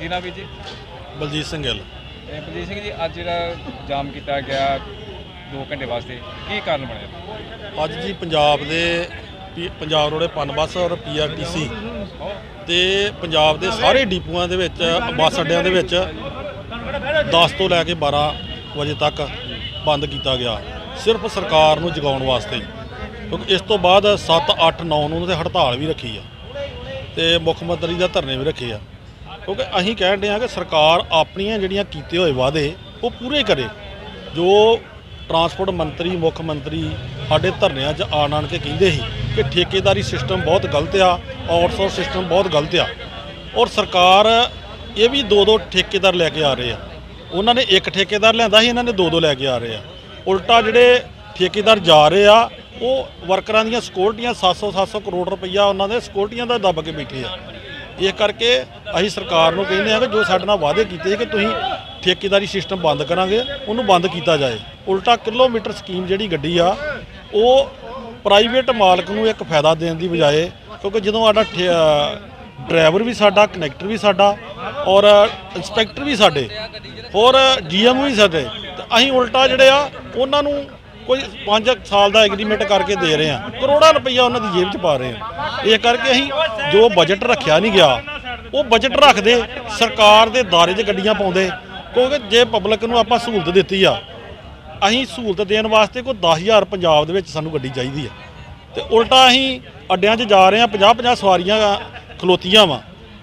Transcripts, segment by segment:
ਕੀ ਨਾਮ ਵੀ ਜੀ? ਬਲਜੀਤ ਸਿੰਘ ਗਿੱਲ। ਇਹ ਬਲਜੀਤ ਸਿੰਘ ਜੀ ਅੱਜ ਜਿਹੜਾ ਜਾਮ ਕੀਤਾ ਗਿਆ 2 ਘੰਟੇ ਵਾਸਤੇ ਕੀ ਕਾਰਨ ਬਣਿਆ? ਅੱਜ ਜੀ ਪੰਜਾਬ ਦੇ ਪੀ- ਪੰਜਾਬ ਰੋਡੇ ਪਨ ਬੱਸ ਔਰ ਪੀਆਰਟੀਸੀ ਤੇ ਪੰਜਾਬ ਦੇ ਸਾਰੇ ਡਿਪੂਆਂ ਦੇ ਵਿੱਚ ਬੱਸ ਅੱਡਿਆਂ ਦੇ ਵਿੱਚ 10 ਤੋਂ ਲੈ ਕੇ 12 ਵਜੇ ਤੱਕ ਬੰਦ ਕੀਤਾ ਗਿਆ। ਸਿਰਫ ਸਰਕਾਰ ਨੂੰ ਜਗਾਉਣ ਵਾਸਤੇ। ਕਿਉਂਕਿ ਇਸ ਤੋਂ ਬਾਅਦ 7 8 9 ਨੂੰ ਤੇ ਹੜਤਾਲ ਵੀ ਰੱਖੀ ਆ। ਤੇ ਮੁੱਖ ਮੰਤਰੀ ਦਾ ਧਰਨੇ ਵੀ ਰੱਖੇ ਆ। ਕਿਉਂਕਿ ਅਸੀਂ ਕਹਿਣ ਡਏ ਆ ਕਿ ਸਰਕਾਰ ਆਪਣੀਆਂ ਜਿਹੜੀਆਂ ਕੀਤੇ ਹੋਏ ਵਾਅਦੇ, ਉਹ ਪੂਰੇ ਕਰੇ। ਜੋ ਟਰਾਂਸਪੋਰਟ ਮੰਤਰੀ, ਮੁੱਖ ਮੰਤਰੀ ਸਾਡੇ ਧਰਨਿਆਂ 'ਚ ਆਣ ਆਣ ਕੇ ਕਹਿੰਦੇ ਸੀ ਕਿ ਠੇਕੇਦਾਰੀ ਸਿਸਟਮ ਬਹੁਤ ਗਲਤ ਆ, ਆਊਟਸੋਰਸ ਸਿਸਟਮ ਬਹੁਤ ਗਲਤ ਆ। ਔਰ ਸਰਕਾਰ ਇਹ ਵੀ ਦੋ ਦੋ ਠੇਕੇਦਾਰ ਲੈ ਕੇ ਆ ਰਹੇ ਆ। ਉਹਨਾਂ ਨੇ ਇੱਕ ਠੇਕੇਦਾਰ ਲਿਆਂਦਾ ਸੀ, ਇਹਨਾਂ ਨੇ ਦੋ ਦੋ ਲੈ ਕੇ ਆ ਰਹੇ ਆ। ਉਲਟਾ ਜਿਹੜੇ ਠੇਕੇਦਾਰ ਜਾ ਰਹੇ ਆ, ਉਹ ਵਰਕਰਾਂ ਦੀਆਂ ਸਿਕਿਉਰਟੀਆਂ 700 700 ਕਰੋੜ ਰੁਪਈਆ ਉਹਨਾਂ ਦੇ ਸਿਕਿਉਰਟੀਆਂ ਦਾ ਦੱਬ ਕੇ ਬੈਠੇ ਆ। ਇਸ ਕਰਕੇ ਅਸੀਂ ਸਰਕਾਰ ਨੂੰ ਕਹਿੰਦੇ ਆ ਕਿ ਜੋ ਸਾਡੇ ਨਾਲ ਵਾਅਦੇ ਕੀਤੇ ਸੀ ਕਿ ਤੁਸੀਂ ਠੇਕੇਦਾਰੀ ਸਿਸਟਮ ਬੰਦ ਕਰਾਂਗੇ, ਉਹਨੂੰ ਬੰਦ ਕੀਤਾ ਜਾਏ। ਉਲਟਾ ਕਿਲੋਮੀਟਰ ਸਕੀਮ ਜਿਹੜੀ ਗੱਡੀ ਆ, ਉਹ ਪ੍ਰਾਈਵੇਟ ਮਾਲਕ ਨੂੰ ਇੱਕ ਫਾਇਦਾ ਦੇਣ ਦੀ ਬਜਾਏ, ਕਿਉਂਕਿ ਜਦੋਂ ਸਾਡਾ ਠੇ- ਡਰਾਈਵਰ ਵੀ ਸਾਡਾ, ਕਨੈਕਟਰ ਵੀ ਸਾਡਾ ਔਰ ਇੰਸਪੈਕਟਰ ਵੀ ਸਾਡੇ, ਹੋਰ ਜੀਐਮ ਵੀ ਸਾਡੇ, ਤੇ ਅਸੀਂ ਉਲਟਾ ਜਿਹੜੇ ਆ, ਉਹਨਾਂ ਨੂੰ ਕੋਈ 5 ਸਾਲ ਦਾ ਐਗਰੀਮੈਂਟ ਕਰਕੇ ਦੇ ਰਹੇ ਆ ਕਰੋੜਾਂ ਰੁਪਈਆ ਉਹਨਾਂ ਦੀ ਜੇਬ 'ਚ ਪਾ ਰਹੇ ਆ ਇਹ ਕਰਕੇ ਅਸੀਂ ਜੋ ਬਜਟ ਰੱਖਿਆ ਨਹੀਂ ਗਿਆ, ਉਹ ਬਜਟ ਰੱਖਦੇ, ਸਰਕਾਰ ਦੇ ਦਾਰੇ 'ਚ ਗੱਡੀਆਂ ਪਾਉਂਦੇ, ਕਿਉਂਕਿ ਜੇ ਪਬਲਿਕ ਨੂੰ ਆਪਾਂ ਸਹੂਲਤ ਦਿੱਤੀ ਆ, ਅਸੀਂ ਸਹੂਲਤ ਦੇਣ ਵਾਸਤੇ ਕੋਈ 10000 ਪੰਜਾਬ ਦੇ ਵਿੱਚ ਸਾਨੂੰ ਗੱਡੀ ਚਾਹੀਦੀ ਆ। ਤੇ ਉਲਟਾ ਅਸੀਂ ਅੱਡਿਆਂ 'ਚ ਜਾ ਰਹੇ ਆ 50 50 ਸਵਾਰੀਆਂ ਖਲੋਤੀਆਂ ਵਾ,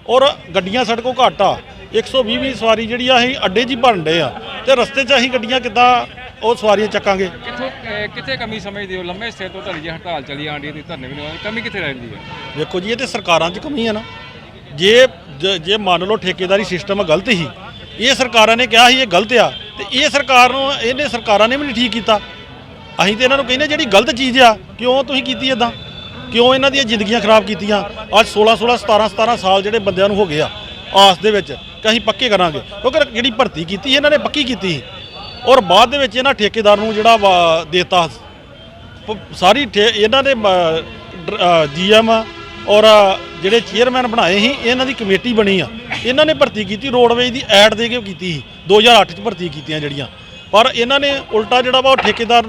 ਔਰ ਗੱਡੀਆਂ ਸਾਡੇ ਕੋਲ ਘੱਟ ਆ। 120 20 ਸਵਾਰੀ ਜਿਹੜੀ ਆ, ਅਸੀਂ ਅੱਡੇ 'ਚ ਹੀ ਭਰਨ ਡੇ ਆ। ਤੇ ਰਸਤੇ 'ਚ ਅਸੀਂ ਗੱਡੀਆਂ ਕਿੱਦਾਂ ਉਹ ਸਵਾਰੀਆਂ ਚੱਕਾਂਗੇ। ਕਿੱਥੋਂ ਅਹ ਕਿੱਥੇ ਕਮੀ ਸਮਝਦੇ ਹੋ? ਲੰਮੇ ਸਿਰ ਤੋਂ ਤੁਹਾਡੀ ਜੇ ਹੜਤਾਲ ਚੱਲੀ ਆਂਡੀ ਦੀ ਧਰਨੇ ਵੀ ਨਹੀਂ ਹੋਏ ਕਮੀ ਕਿੱਥੇ ਰਹਿੰਦੀ ਹੈ? ਵੇਖੋ ਜੀ ਇਹ ਤੇ ਸਰਕਾਰਾਂ 'ਚ ਕਮੀ ਹੈ ਨਾ। ਜੇ ਜ- ਜੇ ਮੰਨ ਲਓ ਠੇਕੇਦਾਰੀ ਸਿਸਟਮ ਗਲਤ ਹੀ ਇਹ ਸਰਕਾਰਾਂ ਨੇ ਕਿਹਾ ਸੀ ਇਹ ਗਲਤ ਆ ਤੇ ਇਹ ਸਰਕਾਰ ਨੂੰ ਇਹਨੇ ਸਰਕਾਰਾਂ ਨੇ ਵੀ ਨਹੀਂ ਠੀਕ ਕੀਤਾ। ਅਸੀਂ ਤੇ ਇਹਨਾਂ ਨੂੰ ਕਹਿੰਦੇ ਜਿਹੜੀ ਗਲਤ ਚੀਜ਼ ਆ ਕਿਉਂ ਤੁਸੀਂ ਕੀਤੀ ਇਦਾਂ ਕਿਉਂ ਇਹਨਾਂ ਦੀਆਂ ਜ਼ਿੰਦਗੀਆਂ ਖਰਾਬ ਕੀਤੀਆਂ? ਅੱਜ 16 16 17 17 ਸਾਲ ਜਿਹੜੇ ਬੰਦਿਆਂ ਨੂੰ ਹੋ ਗਏ ਆ ਆਸ ਦੇ ਵਿੱਚ ਕਿ ਅਸੀਂ ਪੱਕੇ ਕਰਾਂਗੇ। ਕਿਉਂਕਿ ਜਿਹੜੀ ਭਰਤੀ ਕੀਤੀ ਸੀ, ਇਹਨਾਂ ਨੇ ਪੱਕੀ ਕੀਤੀ ਸੀ। ਔਰ ਬਾਅਦ ਦੇ ਵਿੱਚ ਇਹਨਾਂ ਠੇਕੇਦਾਰ ਨੂੰ ਜਿਹੜਾ ਵਾ- ਦੇਤਾ। ਸਾਰੀ ਠੇ- ਇਹਨਾਂ ਦੇ ਜੀਐਮ ਔਰ ਜਿਹੜੇ ਚੇਅਰਮੈਨ ਬਣਾਏ ਸੀ, ਇਹਨਾਂ ਦੀ ਕਮੇਟੀ ਬਣੀ ਆ। ਇਹਨਾਂ ਨੇ ਭਰਤੀ ਕੀਤੀ, ਰੋਡਵੇਜ ਦੀ ਐਡ ਦੇ ਕੇ ਕੀਤੀ ਸੀ। 2008 ਚ ਭਰਤੀ ਕੀਤੀਆਂ ਜਿਹੜੀਆਂ। ਪਰ ਇਹਨਾਂ ਨੇ ਉਲਟਾ ਜਿਹੜਾ ਵਾ ਉਹ ਠੇਕੇਦਾਰ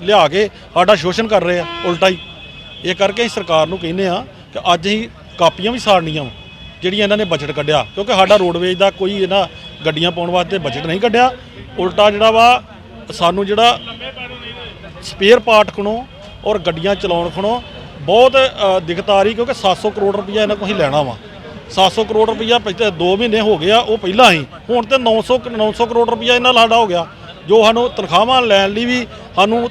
ਲਿਆ ਕੇ ਸਾਡਾ ਸ਼ੋਸ਼ਣ ਕਰ ਰਹੇ ਆ, ਉਲਟਾ ਹੀ। ਇਹ ਕਰਕੇ ਅਸੀਂ ਸਰਕਾਰ ਨੂੰ ਕਹਿੰਦੇ ਆ ਕਿ ਅੱਜ ਹੀ ਕਾਪੀਆਂ ਵੀ ਸਾੜਨੀਆਂ ਵਾ, ਜਿਹੜੀਆਂ ਇਹਨਾਂ ਨੇ ਬਜਟ ਕੱਢਿਆ। ਕਿਉਂਕਿ ਸਾਡਾ ਰੋਡਵੇਜ ਦਾ ਕੋਈ ਇਹਨਾਂ ਗੱਡੀਆਂ ਪਾਉਣ ਵਾਸਤੇ ਬਜਟ ਨਹੀਂ ਕੱਢਿਆ। ਉਲਟਾ ਜਿਹੜਾ ਵਾ, ਸਾਨੂੰ ਜਿਹੜਾ ਸਪੇਅਰ ਪਾਰਟ ਖਣੋ ਔਰ ਗੱਡੀਆਂ ਚਲਾਉਣ ਖਣੋ, ਬਹੁਤ ਦਿੱਕਤ ਆ ਰਹੀ ਕਿਉਂਕਿ 700 ਕਰੋੜ ਰੁਪਈਆ ਇਹਨਾਂ ਕੋਲ ਹੀ ਲੈਣਾ ਵਾ। 700 ਕਰੋੜ ਰੁਪਈਆ ਪਿਛਲੇ 2 ਮਹੀਨੇ ਹੋ ਗਏ ਆ, ਉਹ ਪਹਿਲਾਂ ਹੀ। ਹੁਣ ਤੇ 900 ਕ- 900 ਕਰੋੜ ਰੁਪਈਆ ਇਹਨਾਂ ਨਾਲ ਸਾਡਾ ਹੋ ਗਿਆ। ਜੋ ਸਾਨੂੰ ਤਨਖਾਹਾਂ ਲੈਣ ਲਈ ਵੀ ਸਾਨੂੰ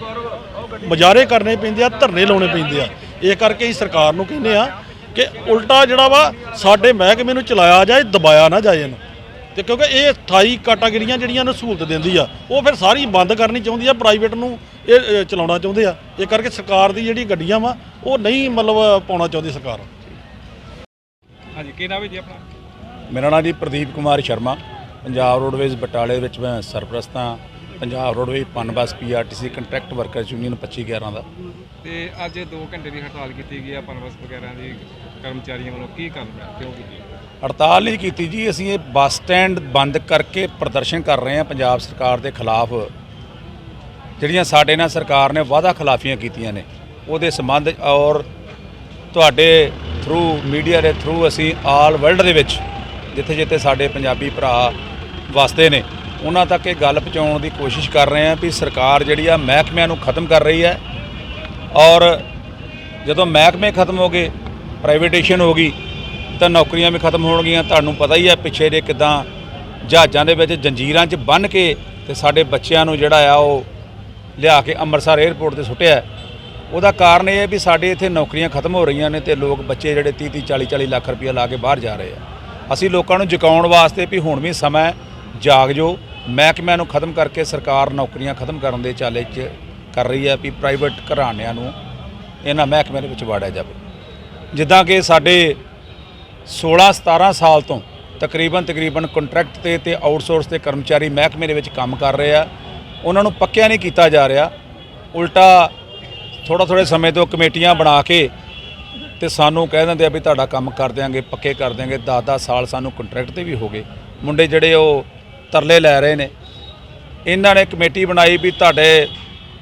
ਮੁਜ਼ਾਹਰੇ ਕਰਨੇ ਪੈਂਦੇ ਆ, ਧਰਨੇ ਲਾਉਣੇ ਪੈਂਦੇ ਆ। ਇਹ ਕਰਕੇ ਅਸੀਂ ਸਰਕਾਰ ਨੂੰ ਕਹਿੰਦੇ ਆ ਕਿ ਉਲਟਾ ਜਿਹੜਾ ਵਾ, ਸਾਡੇ ਮਹਿਕਮੇ ਨੂੰ ਚਲਾਇਆ ਜਾਏ, ਦਬਾਇਆ ਨਾ ਜਾਏ ਇਹਨੂੰ। ਤੇ ਕਿਉਂਕਿ ਇਹ 28 ਕੈਟਾਗਰੀਆਂ ਜਿਹੜੀਆਂ ਨੂੰ ਸਹੂਲਤ ਦਿੰਦੀ ਆ ਉਹ ਫਿਰ ਸਾਰੀ ਬੰਦ ਕਰਨੀ ਚਾਹੁੰਦੀ ਆ ਪ੍ਰਾਈਵੇਟ ਨੂੰ ਇਹ ਚਲਾਉਣਾ ਚਾਹੁੰਦੇ ਆ। ਇਹ ਕਰਕੇ ਸਰਕਾਰ ਦੀ ਜਿਹੜੀ ਗੱਡੀਆਂ ਵਾ ਉਹ ਨਹੀਂ ਮਤਲਬ ਪਾਉਣਾ ਚਾਹੁੰਦੀ ਸਰਕਾਰ। ਹਾਂਜੀ ਕੀ ਨਾਮ ਹੈ ਜੀ ਆਪਣਾ? ਮੇਰਾ ਨਾਮ ਜੀ ਪ੍ਰਦੀਪ ਕੁਮਾਰ ਸ਼ਰਮਾ। ਪੰਜਾਬ ਰੋਡਵੇਜ਼ ਬਟਾਲੇ ਵਿੱਚ ਮੈਂ ਸਰਪ੍ਰਸਤ ਹਾਂ। Punjab roadways PUNBUS PRTC contract workers union 2511 ਦਾ। ਤੇ ਅੱਜ 2 ਘੰਟੇ ਦੀ ਹੜਤਾਲ ਕੀਤੀ ਗਈ ਆ ਪਨਬਸ ਵਗੈਰਾ ਦੀ ਕਰਮਚਾਰੀਆਂ ਵੱਲੋਂ। ਕੀ ਕਾਰਨ ਹੈ? ਕਿਉਂ ਕੀਤੀ? ਹੜਤਾਲ ਨਹੀਂ ਕੀਤੀ ਜੀ, ਅਸੀਂ ਇਹ ਬੱਸ ਸਟੈਂਡ ਬੰਦ ਕਰਕੇ ਪ੍ਰਦਰਸ਼ਨ ਕਰ ਰਹੇ ਹਾਂ ਪੰਜਾਬ ਸਰਕਾਰ ਦੇ ਖਿਲਾਫ। ਜਿਹੜੀਆਂ ਸਾਡੇ ਨਾਲ ਸਰਕਾਰ ਨੇ ਵਾਅਦਾ ਖਿਲਾਫੀਆਂ ਕੀਤੀਆਂ ਨੇ, ਉਹਦੇ ਸੰਬੰਧ ਔਰ ਤੁਹਾਡੇ ਥਰੂ ਮੀਡੀਆ ਦੇ ਥਰੂ ਅਸੀਂ ਆਲ ਵਰਲਡ ਦੇ ਵਿੱਚ ਜਿੱਥੇ ਜਿੱਥੇ ਸਾਡੇ ਪੰਜਾਬੀ ਭਰਾ ਵਸਦੇ ਨੇ, ਉਹਨਾਂ ਤੱਕ ਇਹ ਗੱਲ ਪਹੁੰਚਾਉਣ ਦੀ ਕੋਸ਼ਿਸ਼ ਕਰ ਰਹੇ ਹਾਂ ਵੀ ਸਰਕਾਰ ਜਿਹੜੀ ਆ ਮਹਿਕਮਿਆਂ ਨੂੰ ਖਤਮ ਕਰ ਰਹੀ ਹੈ। ਔਰ ਜਦੋਂ ਮਹਿਕਮੇ ਖਤਮ ਹੋ ਗਏ ਪ੍ਰਾਈਵੇਟੇਸ਼ਨ ਹੋ ਗਈ ਤਾਂ ਨੌਕਰੀਆਂ ਵੀ ਖਤਮ ਹੋਣਗੀਆਂ। ਤੁਹਾਨੂੰ ਪਤਾ ਹੀ ਹੈ ਪਿੱਛੇ ਦੇ ਕਿਦਾਂ ਜਹਾਜ਼ਾਂ ਦੇ ਵਿੱਚ ਜੰਜੀਰਾਂ 'ਚ ਬੰਨ੍ਹ ਕੇ ਤੇ ਸਾਡੇ ਬੱਚਿਆਂ ਨੂੰ ਜਿਹੜਾ ਆ ਉਹ ਲਿਆ ਕੇ ਅੰਮ੍ਰਿਤਸਰ 에ਅਰਪੋਰਟ ਤੇ ਸੁੱਟਿਆ। ਉਹਦਾ ਕਾਰਨ ਇਹ ਹੈ ਵੀ ਸਾਡੇ ਇੱਥੇ ਨੌਕਰੀਆਂ ਖਤਮ ਹੋ ਰਹੀਆਂ ਨੇ ਤੇ ਲੋਕ ਬੱਚੇ ਜਿਹੜੇ 30 30 40 40 ਲੱਖ ਰੁਪਏ ਲਾ ਕੇ ਬਾਹਰ ਜਾ ਰਹੇ ਆ। ਅਸੀਂ ਲੋਕਾਂ ਨੂੰ ਜਗਾਉਣ ਵਾਸਤੇ ਵੀ ਹੁਣ ਵੀ ਸਮਾਂ ਜਾਗ ਜੋ ਮਹਿਕਮਿਆਂ ਨੂੰ ਖਤਮ ਕਰਕੇ ਸਰਕਾਰ ਨੌਕਰੀਆਂ ਖਤਮ ਕਰਨ ਦੇ ਚਾਲੇ 'ਚ ਕਰ ਰਹੀ ਹੈ ਵੀ ਪ੍ਰਾਈਵੇਟ ਘਰਾਣਿਆਂ ਨੂੰ ਇਹਨਾਂ ਮਹਿਕਮਿਆਂ ਦੇ ਵਿੱਚ ਵਾੜਿਆ ਜਾਵੇ। ਜਿੱਦਾਂ ਕਿ ਸਾਡੇ 16 17 ਸਾਲ ਤੋਂ ਤਕਰੀਬਨ ਤਕਰੀਬਨ ਕੰਟਰੈਕਟ ਤੇ ਤੇ ਆਊਟਸੋਰਸ ਤੇ ਕਰਮਚਾਰੀ ਮਹਿਕਮੇ ਦੇ ਵਿੱਚ ਕੰਮ ਕਰ ਰਹੇ ਆ। ਉਹਨਾਂ ਨੂੰ ਪੱਕਿਆ ਨਹੀਂ ਕੀਤਾ ਜਾ ਰਿਹਾ। ਉਲਟਾ ਥੋੜਾ ਥੋੜੇ ਸਮੇਂ ਤੋਂ ਕਮੇਟੀਆਂ ਬਣਾ ਕੇ ਤੇ ਸਾਨੂੰ ਕਹਿ ਦਿੰਦੇ ਆ ਵੀ ਤੁਹਾਡਾ ਕੰਮ ਕਰ ਦਿਆਂਗੇ, ਪੱਕੇ ਕਰ ਦਿਆਂਗੇ। 10-10 ਸਾਲ ਸਾਨੂੰ ਕੰਟਰੈਕਟ ਤੇ ਵੀ ਹੋ ਗਏ। ਮੁੰਡੇ ਜਿਹੜੇ ਉਹ ਤਰਲੇ ਲੈ ਰਹੇ ਨੇ। ਇਹਨਾਂ ਨੇ ਕਮੇਟੀ ਬਣਾਈ ਵੀ ਤੁਹਾਡੇ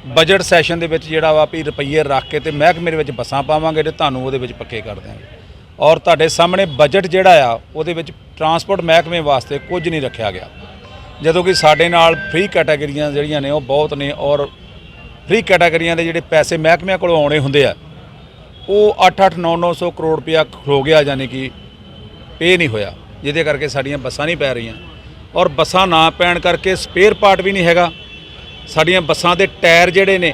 ਬਜਟ ਸੈਸ਼ਨ ਦੇ ਵਿੱਚ ਜਿਹੜਾ ਵਾ ਵੀ ਰੁਪਈਏ ਰੱਖ ਕੇ ਤੇ ਮਹਿਕਮੇ ਦੇ ਵਿੱਚ ਬੱਸਾਂ ਪਾਵਾਂਗੇ ਤੇ ਤੁਹਾਨੂੰ ਉਹਦੇ ਵਿੱਚ ਪੱਕੇ ਕਰ ਦਿਆਂਗੇ। ਔਰ ਤੁਹਾਡੇ ਸਾਹਮਣੇ ਬਜਟ ਜਿਹੜਾ ਆ, ਉਹਦੇ ਵਿੱਚ ਟਰਾਂਸਪੋਰਟ ਮਹਿਕਮੇ ਵਾਸਤੇ ਕੁਝ ਨਹੀਂ ਰੱਖਿਆ ਗਿਆ। ਜਦੋਂ ਕਿ ਸਾਡੇ ਨਾਲ ਫ੍ਰੀ ਕੈਟਾਗਰੀਆਂ ਜਿਹੜੀਆਂ ਨੇ, ਉਹ ਬਹੁਤ ਨੇ ਔਰ ਫ੍ਰੀ ਕੈਟਾਗਰੀਆਂ ਦੇ ਜਿਹੜੇ ਪੈਸੇ ਮਹਿਕਮਿਆਂ ਕੋਲੋਂ ਆਉਣੇ ਹੁੰਦੇ ਆ, ਉਹ 8-8 9-900 ਕਰੋੜ ਰੁਪਇਆ ਖੋ ਗਿਆ ਯਾਨੀ ਕਿ ਪੇ ਨਹੀਂ ਹੋਇਆ, ਜਿਹਦੇ ਕਰਕੇ ਸਾਡੀਆਂ ਬੱਸਾਂ ਨਹੀਂ ਪੈ ਰਹੀਆਂ। ਔਰ ਬੱਸਾਂ ਨਾ ਪੈਣ ਕਰਕੇ ਸਪੇਅਰ ਪਾਰਟ ਵੀ ਨਹੀਂ ਹੈਗਾ। ਸਾਡੀਆਂ ਬੱਸਾਂ ਦੇ ਟਾਇਰ ਜਿਹੜੇ ਨੇ,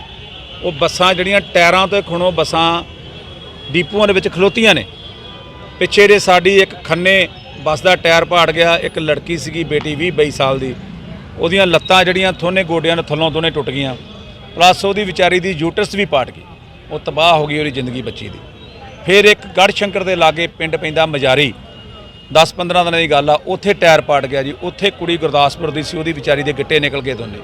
ਉਹ ਬੱਸਾਂ ਜਿਹੜੀਆਂ ਟਾਇਰਾਂ ਤੋਂ ਖੁਣੋ ਬੱਸਾਂ ਡੀਪੂਆਂ ਦੇ ਵਿੱਚ ਖਲੋਤੀਆਂ ਨੇ। ਪਿੱਛੇ ਦੇ ਸਾਡੀ ਇੱਕ ਖੰਨੇ ਬੱਸ ਦਾ ਟਾਇਰ ਪਾੜ ਗਿਆ, ਇੱਕ ਲੜਕੀ ਸੀਗੀ ਬੇਟੀ 20 22 ਸਾਲ ਦੀ। ਉਹਦੀਆਂ ਲੱਤਾਂ ਜਿਹੜੀਆਂ ਥੋਨੇ ਗੋਡਿਆਂ ਦੇ ਥੱਲੋਂ ਦੋਨੇ ਟੁੱਟ ਗਈਆਂ। ਪਲੱਸ ਉਹਦੀ ਵਿਚਾਰੀ ਦੀ ਯੂਟਰਸ ਵੀ ਪਾਟ ਗਈ। ਉਹ ਤਬਾਹ ਹੋ ਗਈ ਉਹਦੀ ਜ਼ਿੰਦਗੀ ਬੱਚੀ ਦੀ। ਫਿਰ ਇੱਕ ਗੜ੍ਹ ਸ਼ੰਕਰ ਦੇ ਲਾਗੇ ਪਿੰਡ ਪੈਂਦਾ ਮਜਾਰੀ। 10-15 ਦਿਨਾਂ ਦੀ ਗੱਲ ਆ, ਉੱਥੇ ਟਾਇਰ ਪਾਟ ਗਿਆ ਜੀ। ਉੱਥੇ ਕੁੜੀ ਗੁਰਦਾਸਪੁਰ ਦੀ ਸੀ, ਉਹਦੀ ਵਿਚਾਰੀ ਦੇ ਗਿੱਟੇ ਨਿਕਲ ਗਏ ਦੋਨੇ।